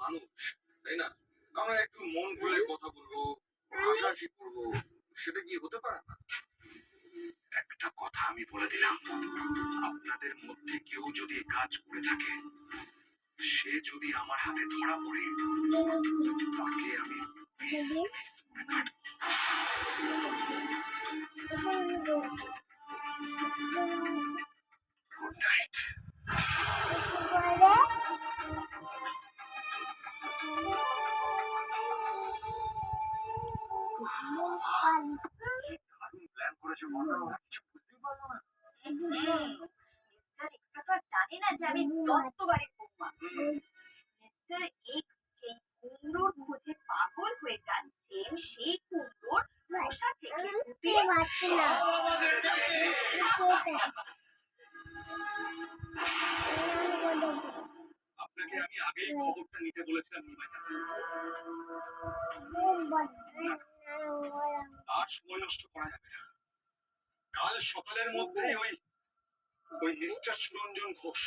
মানুষ তাই না আমরা একটু মন খুলে কথা বলব হাসাহাসি করব সেটা কি হতে পারে না একটা কথা আমি বলে দিলাম আপনাদের মধ্যে কেউ যদি কাজ করে থাকে সে যদি আমার হাতে ধরা পড়ে তাকে আমি পিস পিস জানে না যে আমি দত্তবাড়ির বৌমা মিস্টার এক্স যেই কুমড়োর খোঁজে পাগল হয়ে যাচ্ছেন সেই কুমড়োর খোসা থেকে উঠে আপনাকে আমি আগেই খবরটা নিতে বলেছিলাম নিমাইদা করা যাবে কাল সকালের মধ্যেই ওই ওই মিস্টার সুরঞ্জন ঘোষ।